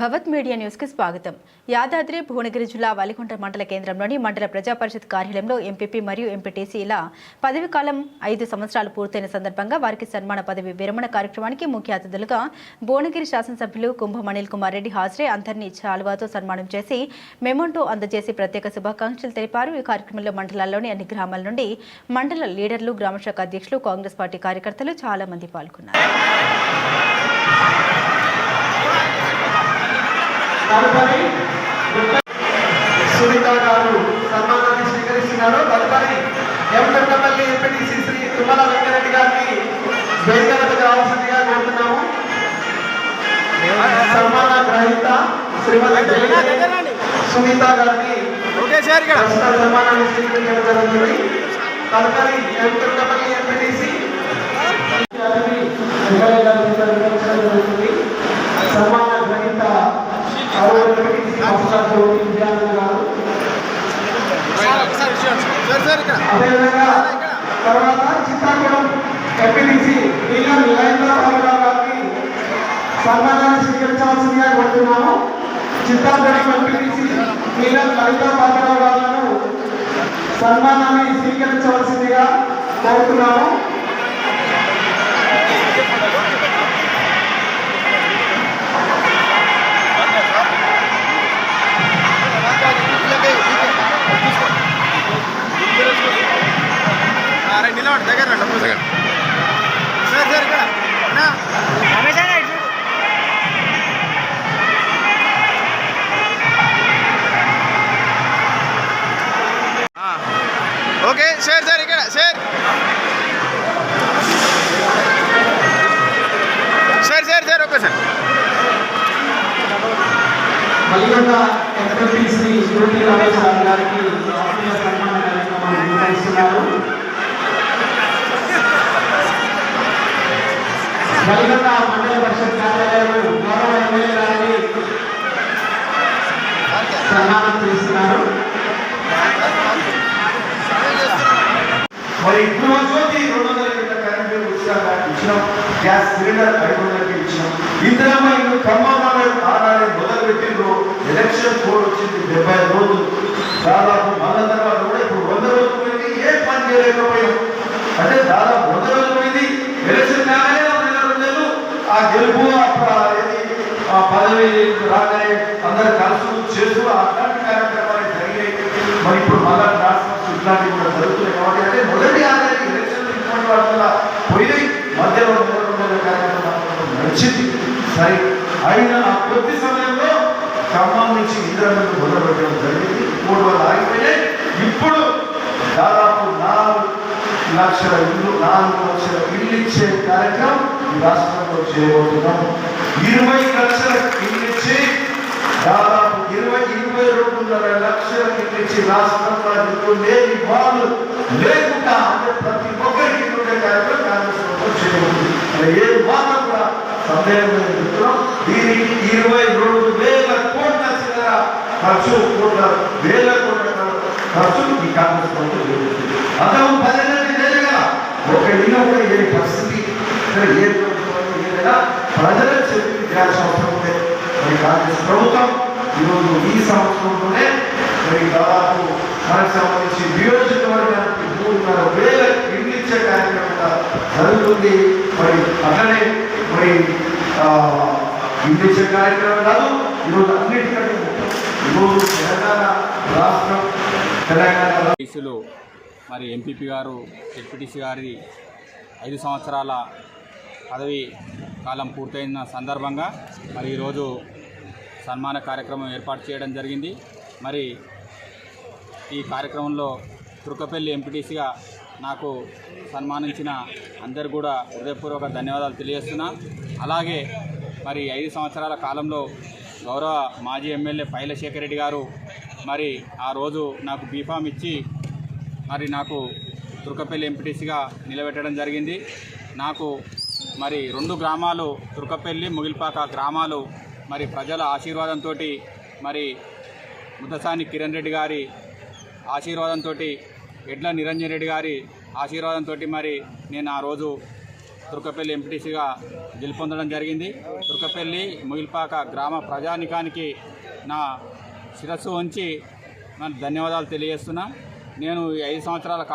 భవత్ media న్యూస్కి స్వాగతం. యాదాద్రి భువనగిరి జిల్లా వలికుంట మండల కేంద్రంలోని మండల ప్రజా పరిషత్ కార్యాలయంలో ఎంపీపీ మరియు ఎంపీటీసీల పదవి కాలం ఐదు సంవత్సరాలు పూర్తయిన సందర్భంగా వారికి సన్మాన పదవి విరమణ కార్యక్రమానికి ముఖ్య అతిథులుగా భువనగిరి శాసనసభ్యులు కుంభం అనిల్ కుమార్ రెడ్డి హాజరై అందరినీ చాలువాతో సన్మానం చేసి మెమోంటో అందజేసి ప్రత్యేక శుభాకాంక్షలు తెలిపారు. ఈ కార్యక్రమంలో మండలాల్లోని అన్ని గ్రామాల నుండి మండల లీడర్లు గ్రామశాఖ అధ్యక్షులు కాంగ్రెస్ పార్టీ కార్యకర్తలు చాలా మంది పాల్గొన్నారు. తదుపరి సునీత గారు సన్మానాన్ని స్వీకరిస్తున్నారు. తదుపరి ఎం దొండపల్లి ఎంపీటీసీ శ్రీ తుమ్మల వెంకరెడ్డి గారిని వేదికలకు రావాల్సిందిగా కోరుతున్నాము. సన్మాన గ్రహీత శ్రీమతి సునీత గారిని సన్మానాన్ని స్వీకరించడం జరుగుతుంది. తదుపరి ఎం దొండపల్లి ఎంపీటీసీ గారిని జరుగుతుంది. సన్మాన గ్రహీత అరవై ఎంపీటీసీ మాస్టర్ విద్యానంద గారు అదేవిధంగా తర్వాత చిత్తాకుళం ఎంపీటీసీ నీలం నిలయంద్రరావు గారిని సన్మానాన్ని స్వీకరించవలసిందిగా కోరుతున్నాము చిత్తాకుళం ఎంపీటీసీ నీలం లలితా పాత్రరావు గారులను సన్మానాన్ని స్వీకరించవలసిందిగా కోరుతున్నాము. ఓకే సార్ ఇక్కడ sir sir sir sir okay sir Mallikonda MPTC Jyothi Rao గారికి ఆత్మీయ సన్మాన కార్యక్రమాన్ని నిర్వహిస్తున్నారు. మల్లికొండ మండల పరిషత్ కార్యాలయంలో గౌరవ ఎమ్మెల్యే గారిని సన్మానం చేస్తున్నారు. మరి ఇప్పుడు జ్యోతి రెండు వందల యూనిట్ల కరెంట్ బిల్ ఉచితంగా ఇచ్చినాం. గ్యాస్ సిలిండర్ ఐదు వందలకి ఇచ్చినాం. ఇందిరామ్మ ఇల్లు ఖమ్మంలో ఆనాడే మొదలు పెట్టిండ్రు ఎలక్షన్ కోడ్ వచ్చింది డెబ్బై ఐదు రోజులు. దాదాపు మళ్ళా తర్వాత కూడా ఇప్పుడు వంద రోజులు పోయింది. ఏ పని చేయలేకపోయాం. అంటే దాదాపు వంద రోజులు పోయింది. ఎలక్షన్ కాగానే ఒక నెల రోజులు ఆ గెలుపు అప్పుడు ఆ పదవి రాగానే అందరు కలుసు చేస్తూ అట్లాంటి కార్యక్రమాలు జరిగాయి. మరి ఇప్పుడు మళ్ళా ఇది మధ్యలో నడిచింది. సరే అయినా ఆ కొద్ది సమయంలో ఖమ్మం నుంచి ఇంద్రాన్ని మొదలుపెట్టడం జరిగింది. మూడు వందలు ఆగిపోయినాయి. ఇప్పుడు దాదాపు నాలుగు లక్షల ఇల్లు నాలుగు లక్షల ఇల్లు ఇచ్చే కార్యక్రమం ఈ రాష్ట్రంలో చేయబోతున్నాం. ఇరవై లక్షల ఇల్లు ఇచ్చి దాదాపు ఇరవై ఇరవై రెండున్నర లక్షల ఇల్లు ఇచ్చి రాష్ట్రంలో ఇల్లు లేని వాళ్ళు లేకుండా ప్రతి ఒక్కరికి ఇల్లు ఉండే కార్యక్రమం కాంగ్రెస్ ప్రభుత్వం ఏ మాత్రం కూడా సందేహం లేదు చెప్తున్నాం. దీనికి ఇరవై రెండు వేల కోట్ల చిల్లర ఖర్చు కోట్ల వేల కోట్ల ఖర్చు ఈ కాంగ్రెస్ ప్రభుత్వం చేయబోతుంది అతను పదిహేను లేదు కదా ఒక ఇల్లు కూడా ఏ పరిస్థితి. ఇక్కడ ఏ ప్రభుత్వం ఏదైనా ప్రజలకు చెప్పి చేయాల్సిన అవసరం ఉంది మరి కాంగ్రెస్ ప్రభుత్వం ఈరోజు ఈ సంవత్సరంలోనే మరి దాదాపు మనకు సంబంధించి నియోజకవర్గానికి మూడున్నర వేల ఇల్లు కార్యక్రమం జరుగుతుంది. మరి అట్లనే మరి ఆ, కార్యక్రమం కాదు ఈరోజు అన్నిటికంటే ముఖ్యం. ఈరోజు తెలంగాణ రాష్ట్రం తెలంగాణ ఎంపీసీలు మరి ఎంపీపీ గారు డిప్యూటీసీ గారి ఐదు సంవత్సరాల పదవి కాలం పూర్తయిన సందర్భంగా మరి ఈరోజు సన్మాన కార్యక్రమం ఏర్పాటు చేయడం జరిగింది. మరి ఈ కార్యక్రమంలో తుర్కపల్లి ఎంపీటీసీగా నాకు సన్మానించిన అందరు కూడా హృదయపూర్వక ధన్యవాదాలు తెలియజేస్తున్నా. అలాగే మరి ఐదు సంవత్సరాల కాలంలో గౌరవ మాజీ ఎమ్మెల్యే పైలశేఖర్ రెడ్డి గారు మరి ఆ రోజు నాకు బీఫామ్ ఇచ్చి మరి నాకు తుర్కపల్లి ఎంపీటీసీగా నిలబెట్టడం జరిగింది. నాకు మరి రెండు గ్రామాలు తుర్కపల్లి ముగిల్పాక గ్రామాలు మరి ప్రజల ఆశీర్వాదంతో మరి ముద్దసాని కిరణ్ రెడ్డి గారి ఆశీర్వాదంతో ఎడ్ల నిరంజన్ రెడ్డి గారి ఆశీర్వాదంతో మరి నేను ఆ రోజు తుర్కపల్లి ఎంపీటీసీగా గెలుపొందడం జరిగింది. తుర్కపల్లి ముగిల్పాక గ్రామ ప్రజానికానికి నా శిరస్సు ఉంచి మన ధన్యవాదాలు తెలియజేస్తున్నా. నేను ఈ ఐదు సంవత్సరాల కాలం